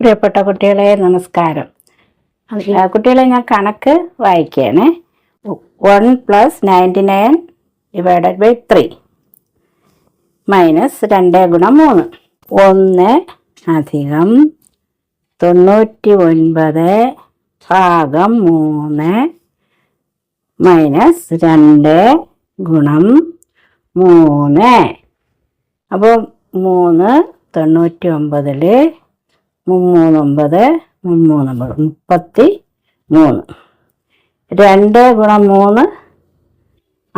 പ്രിയപ്പെട്ട കുട്ടികളെ നമസ്കാരം. കുട്ടികളെ ഞാൻ കണക്ക് വായിക്കുകയാണ്. One plus ninety nine divided by three minus രണ്ട് ഗുണം മൂന്ന്. ഒന്ന് അധികം തൊണ്ണൂറ്റി ഒൻപത് ഭാഗം മൂന്ന്. മൈനസ് രണ്ട് ഗുണം മൂന്ന്. അപ്പോൾ മൂന്ന് തൊണ്ണൂറ്റി ഒമ്പതിൽ മുമ്മൂന്നൊമ്പത് മുമ്മൂന്നൊമ്പത് മുപ്പത്തി മൂന്ന് രണ്ട് ഗുണം മൂന്ന്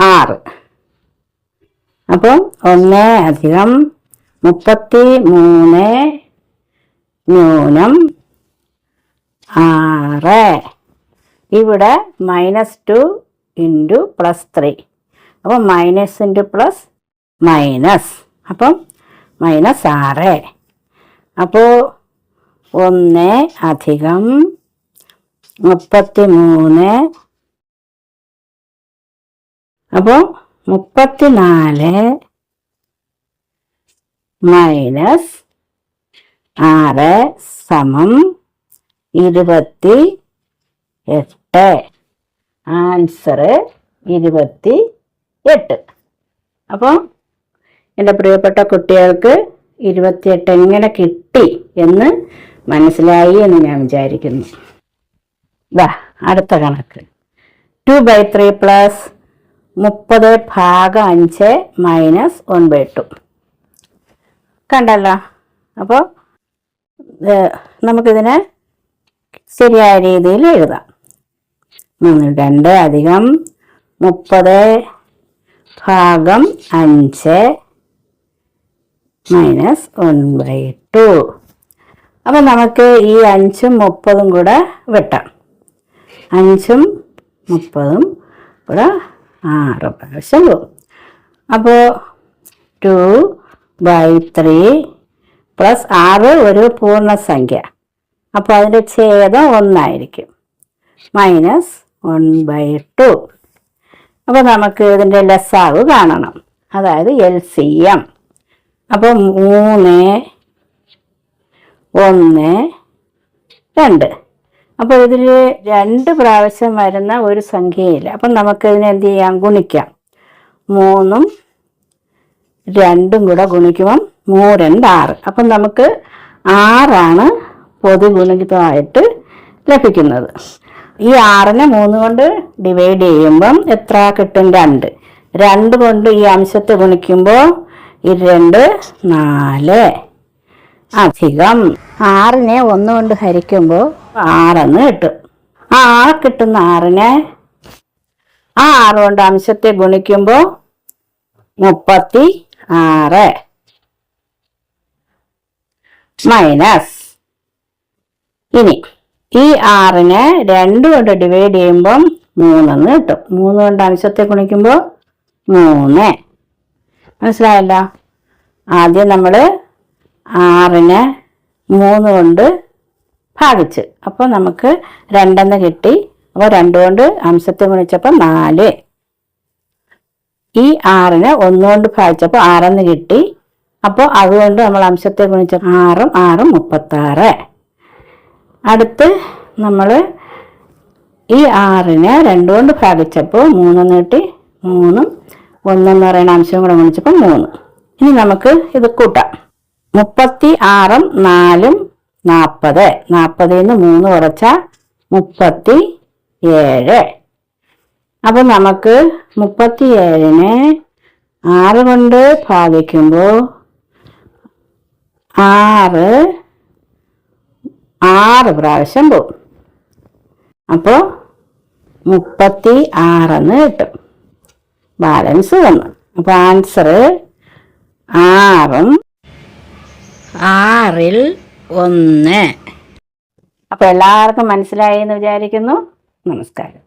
ആറ്. അപ്പം ഒന്ന് അധികം മുപ്പത്തി മൂന്ന് ന്യൂനം ആറ്. ഇവിടെ minus two into plus three. അപ്പം മൈനസ് ഇന്റു പ്ലസ് മൈനസ്. അപ്പം മൈനസ് ആറ്. അപ്പോൾ ഒന്ന് അധികം. മുപ്പത്തി മൂന്ന് അപ്പോൾ മുപ്പത്തിനാല്. മൈനസ് ആറ് സമം ഇരുപത്തി എട്ട്. ആൻസർ ഇരുപത്തി എട്ട്. അപ്പോൾ എന്റെ പ്രിയപ്പെട്ട കുട്ടികൾക്ക് ഇരുപത്തിയെട്ട് എങ്ങനെ കിട്ടി എന്ന് മനസ്സിലായി എന്ന് ഞാൻ വിചാരിക്കുന്നു. ദാ അടുത്ത കണക്ക്. ടു ബൈ ത്രീ പ്ലസ് മുപ്പത് ഭാഗം അഞ്ച് മൈനസ് വൺ ബൈ ടു കണ്ടല്ലോ? അപ്പോൾ നമുക്കിതിനെ ശരിയായ രീതിയിൽ എഴുതാം. മൂന്ന് രണ്ട് അധികം മുപ്പത് ഭാഗം അഞ്ച് മൈനസ് വൺ ബൈ ടു അപ്പം നമുക്ക് ഈ അഞ്ചും മുപ്പതും കൂടെ വെട്ടാം. അഞ്ചും മുപ്പതും കൂടെ ആറ് പ്രാവശ്യം പോകും അപ്പോൾ ടു ബൈ ത്രീ പ്ലസ് ആറ് ഒരു പൂർണസംഖ്യ. അപ്പോൾ അതിന്റെ ഛേദം ഒന്നായിരിക്കും. Minus one by two. അപ്പോൾ നമുക്ക് ഇതിന്റെ ലെസ്സാവ് കാണണം. അതായത് എൽ സി എം. അപ്പോൾ മൂന്ന് ഒന്ന് രണ്ട്. അപ്പോൾ ഇതിൽ രണ്ട് പ്രാവശ്യം വരുന്ന ഒരു സംഖ്യയില്ല. അപ്പം നമുക്ക് ഇതിനെ എന്ത് ചെയ്യാം? ഗുണിക്കാം. മൂന്നും രണ്ടും കൂടെ ഗുണിക്കുമ്പം മൂ രണ്ട് ആറ്. അപ്പം നമുക്ക് ആറാണ് പൊതു ഗുണിതമായിട്ട് ലഭിക്കുന്നത്. ഈ ആറിനെ മൂന്ന് കൊണ്ട് ഡിവൈഡ് ചെയ്യുമ്പം എത്ര കിട്ടും? രണ്ട്. രണ്ട് കൊണ്ട് ഈ അംശത്തെ ഗുണിക്കുമ്പോൾ ഈ രണ്ട് നാല്. അധികം ആറിനെ ഒന്നുകൊണ്ട് ഹരിക്കുമ്പോൾ ആറെന്ന് കിട്ടും. ആ ആ കിട്ടുന്ന ആറിനെ ആ ആറ് കൊണ്ട് അംശത്തെ ഗുണിക്കുമ്പോൾ മുപ്പത്തി ആറ് മൈനസ്. ഇനി ഈ ആറിനെ രണ്ട് കൊണ്ട് ഡിവൈഡ് ചെയ്യുമ്പം മൂന്നെന്ന് കിട്ടും. മൂന്ന് കൊണ്ട് അംശത്തെ ഗുണിക്കുമ്പോൾ മൂന്ന്. മനസ്സിലായല്ലോ? ആദ്യം നമ്മൾ ആറിനെ മൂന്ന് കൊണ്ട് ഭാഗിച്ച്. അപ്പോൾ നമുക്ക് രണ്ടെന്ന് കിട്ടി. അപ്പോൾ രണ്ട് കൊണ്ട് അംശത്തെ ഗുണിച്ചപ്പോൾ നാല്. ഈ ആറിനെ ഒന്നുകൊണ്ട് ഭാഗിച്ചപ്പോൾ ആറെന്ന് കിട്ടി. അപ്പോൾ അതുകൊണ്ട് നമ്മൾ അംശത്തെ ഗുണിച്ച ആറും ആറും മുപ്പത്താറ്. അടുത്ത് നമ്മൾ ഈ ആറിനെ രണ്ട് കൊണ്ട് ഭാഗിച്ചപ്പോൾ മൂന്നെന്ന് കിട്ടി. മൂന്നും ഒന്നെന്ന് പറയുന്ന അംശം കൂടെ ഗുണിച്ചപ്പോൾ മൂന്ന്. ഇനി നമുക്ക് ഇത് കൂട്ടാം. മുപ്പത്തി ആറും നാലും നാൽപ്പത് നാൽപ്പതിൽ നിന്ന് മൂന്ന് കുറച്ച മുപ്പത്തി ഏഴ് അപ്പം നമുക്ക് മുപ്പത്തി ഏഴിനെ ആറ് കൊണ്ട് ഭാഗിക്കുമ്പോൾ ആറ് ആറ് പ്രാവശ്യം പോകും അപ്പോൾ മുപ്പത്തി ആറെന്ന് കിട്ടും. ബാലൻസ് വന്നു. അപ്പോൾ ആൻസർ ആറും ആറിൽ ഒന്ന്. അപ്പോൾ എല്ലാവർക്കും മനസ്സിലായി എന്ന് വിചാരിക്കുന്നു. നമസ്കാരം.